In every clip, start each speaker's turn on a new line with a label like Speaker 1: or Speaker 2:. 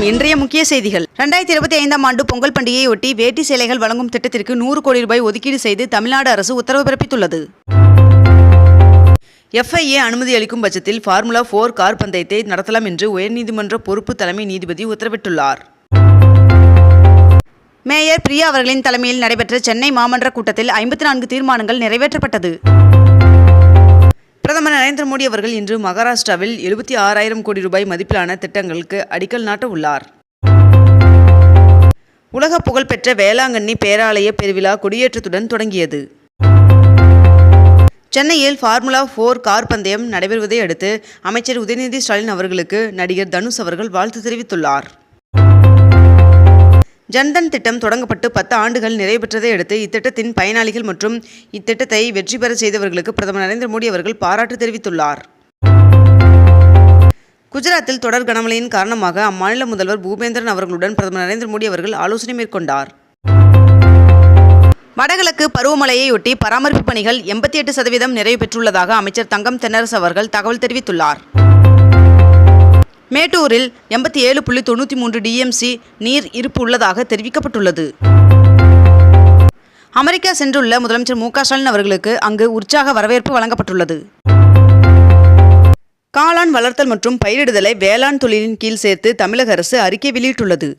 Speaker 1: வணக்கம் இன்றைய முக்கிய செய்திகள். ரெண்டாயிரத்தி இருபத்தி ஐந்தாம் ஆண்டு பொங்கல் பண்டிகையை ஒட்டி வேட்டி சேலைகள் வழங்கும் திட்டத்திற்கு நூறு கோடி ரூபாய் ஒதுக்கீடு செய்து தமிழ்நாடு அரசு உத்தரவு பிறப்பித்துள்ளது. எஃப்ஐஏ அனுமதி அளிக்கும் பட்சத்தில் ஃபார்முலா ஃபோர் கார் பந்தயத்தை நடத்தலாம் என்று உயர்நீதிமன்ற பொறுப்பு தலைமை நீதிபதி உத்தரவிட்டுள்ளார். மேயர் பிரியா அவர்களின் தலைமையில் நடைபெற்ற சென்னை மாமன்ற கூட்டத்தில் ஐம்பத்தி நான்கு தீர்மானங்கள் நிறைவேற்றப்பட்டது. பிரதமர் நரேந்திர மோடி அவர்கள் இன்று மகாராஷ்டிராவில் எழுபத்தி ஆறாயிரம் கோடி ரூபாய் மதிப்பிலான திட்டங்களுக்கு அடிக்கல் நாட்ட உள்ளார். உலக புகழ்பெற்ற வேளாங்கண்ணி பேராலய பெருவிழா கொடியேற்றத்துடன் தொடங்கியது. சென்னையில் ஃபார்முலா ஃபோர் கார் பந்தயம் நடைபெறுவதை அடுத்து அமைச்சர் உதயநிதி ஸ்டாலின் அவர்களுக்கு நடிகர் தனுஷ் அவர்கள் வாழ்த்து தெரிவித்துள்ளார். ஜன்தன் திட்டம் தொடங்கப்பட்டு பத்து ஆண்டுகள் நிறைவேற்றதை அடுத்து இத்திட்டத்தின் பயனாளிகள் மற்றும் இத்திட்டத்தை வெற்றி பெற செய்தவர்களுக்கு பிரதமர் நரேந்திர மோடி அவர்கள் பாராட்டு தெரிவித்துள்ளார். குஜராத்தில் தொடர் கனமழையின் காரணமாக அம்மாநில முதல்வர் பூபேந்திரன் அவர்களுடன் பிரதமர் நரேந்திர மோடி அவர்கள் ஆலோசனை மேற்கொண்டார். வடகிழக்கு பருவமழையையொட்டி பராமரிப்பு பணிகள் எண்பத்தி எட்டு சதவீதம் நிறைவு பெற்றுள்ளதாக அமைச்சர் தங்கம் தென்னரசு அவர்கள் தகவல் தெரிவித்துள்ளார். மேட்டூரில் எண்பத்தி ஏழு புள்ளி தொண்ணூற்றி மூன்று டிஎம்சி நீர் இருப்பு உள்ளதாக தெரிவிக்கப்பட்டுள்ளது. அமெரிக்கா சென்றுள்ள முதலமைச்சர் மு ஸ்டாலின் அவர்களுக்கு அங்கு உற்சாக வரவேற்பு வழங்கப்பட்டுள்ளது. காளான் வளர்த்தல் மற்றும் பயிரிடுதலை வேளாண் தொழிலின் கீழ் சேர்த்து தமிழக அரசு அறிக்கை வெளியிட்டுள்ளது.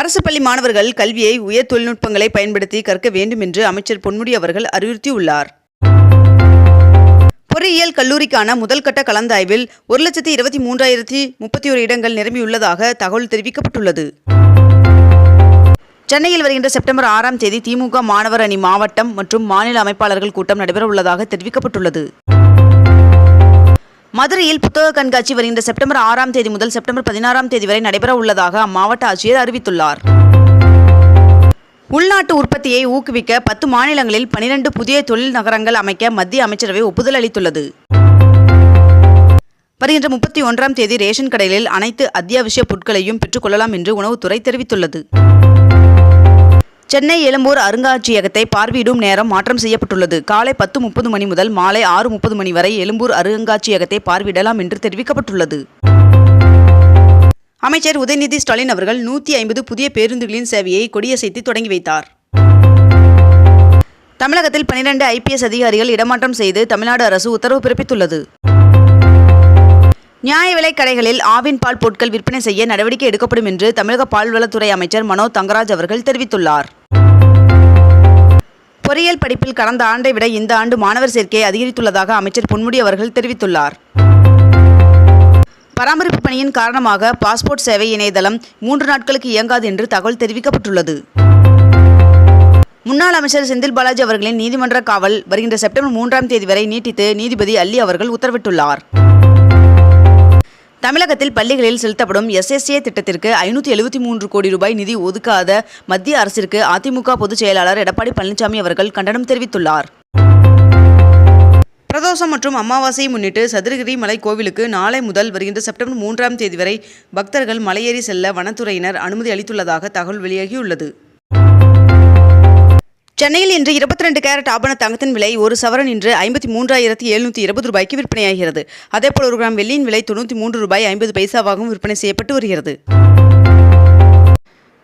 Speaker 1: அரசு பள்ளி மாணவர்கள் கல்வியை உயர் தொழில்நுட்பங்களை பயன்படுத்தி கற்க வேண்டும் என்று அமைச்சர் பொன்முடி அவர்கள் அறிவுறுத்தியுள்ளார். பொறியியல் கல்லூரிக்கான முதல் கட்ட கலந்தாய்வில் ஒரு லட்சத்தி இருபத்தி மூன்றாயிரத்தி முப்பத்தி ஒரு இடங்கள் நிரம்பியுள்ளதாக தகவல் தெரிவிக்கப்பட்டுள்ளது. சென்னையில் வருகின்ற செப்டம்பர் ஆறாம் தேதி திமுக மாணவர் அணி மாவட்டம் மற்றும் மாநில அமைப்பாளர்கள் கூட்டம் நடைபெற உள்ளதாக தெரிவிக்கப்பட்டுள்ளது. மதுரையில் புத்தக கண்காட்சி வருகின்ற செப்டம்பர் ஆறாம் தேதி முதல் செப்டம்பர் பதினாறாம் தேதி வரை நடைபெற உள்ளதாக அம்மாவட்ட ஆட்சியர் அறிவித்துள்ளார். உள்நாட்டு உற்பத்தியை ஊக்குவிக்க பத்து மாநிலங்களில் பனிரெண்டு புதிய தொழில் நகரங்கள் அமைக்க மத்திய அமைச்சரவை ஒப்புதல் அளித்துள்ளது. வருகின்ற முப்பத்தி ஒன்றாம் தேதி ரேஷன் கடைகளில் அனைத்து அத்தியாவசிய பொருட்களையும் பெற்றுக்கொள்ளலாம் என்று உணவுத்துறை தெரிவித்துள்ளது. சென்னை எழும்பூர் அருங்காட்சியகத்தை பார்வையிடும் நேரம் மாற்றம் செய்யப்பட்டுள்ளது. காலை பத்து முப்பது மணி முதல் மாலை ஆறு முப்பது மணி வரை எழும்பூர் அருங்காட்சியகத்தை பார்வையிடலாம் என்று தெரிவிக்கப்பட்டுள்ளது. அமைச்சர் உதயநிதி ஸ்டாலின் அவர்கள் நூற்றி ஐம்பது புதிய பேருந்துகளின் சேவையை கொடியசைத்து தொடங்கி வைத்தார். தமிழகத்தில் பனிரெண்டு ஐபிஎஸ் அதிகாரிகள் இடமாற்றம் செய்து தமிழ்நாடு அரசு உத்தரவு பிறப்பித்துள்ளது. நியாய விலைக் கடைகளில் ஆவின் பால் பொருட்கள் விற்பனை செய்ய நடவடிக்கை எடுக்கப்படும் என்று தமிழக பால்வளத்துறை அமைச்சர் மனோ தங்கராஜ் அவர்கள் தெரிவித்துள்ளார். பொறியியல் படிப்பில் கடந்த ஆண்டை விட இந்த ஆண்டு மாணவர் சேர்க்கை அதிகரித்துள்ளதாக அமைச்சர் பொன்முடி அவர்கள் தெரிவித்துள்ளார். பராமரிப்பு பணியின் காரணமாக பாஸ்போர்ட் சேவை இணையதளம் மூன்று நாட்களுக்கு இயங்காது என்று தகவல் தெரிவிக்கப்பட்டுள்ளது. முன்னாள் அமைச்சர் செந்தில் பாலாஜி அவர்களின் நீதிமன்ற காவல் வருகின்ற செப்டம்பர் மூன்றாம் தேதி வரை நீட்டித்து நீதிபதி அல்லி அவர்கள் உத்தரவிட்டுள்ளார். தமிழகத்தில் பள்ளிகளில் செலுத்தப்படும் எஸ்எஸ்ஏ திட்டத்திற்கு ஐநூற்றி எழுபத்தி மூன்று கோடி ரூபாய் நிதி ஒதுக்காத மத்திய அரசிற்கு அதிமுக பொதுச் செயலாளர் எடப்பாடி பழனிசாமி அவர்கள் கண்டனம் தெரிவித்துள்ளார். பிரதோஷம் மற்றும் அமாவாசையை முன்னிட்டு சதுரகிரி மலை கோவிலுக்கு நாளை முதல் வருகின்ற செப்டம்பர் மூன்றாம் தேதி வரை பக்தர்கள் மலையேறி செல்ல வனத்துறையினர் அனுமதி அளித்துள்ளதாக தகவல் வெளியாகியுள்ளது. சென்னையில் இன்று இருபத்தி ரெண்டு கேரட் ஆபண தங்கத்தின் விலை ஒரு சவரன் இன்று ஐம்பத்தி மூன்றாயிரத்தி எழுநூற்றி இருபது ரூபாய்க்கு விற்பனையாகிறது. அதேபோல் ஒரு கிராம் வெள்ளியின் விலை தொண்ணூற்றி மூன்று ரூபாய் ஐம்பது பைசாவாகவும் விற்பனை செய்யப்பட்டு வருகிறது.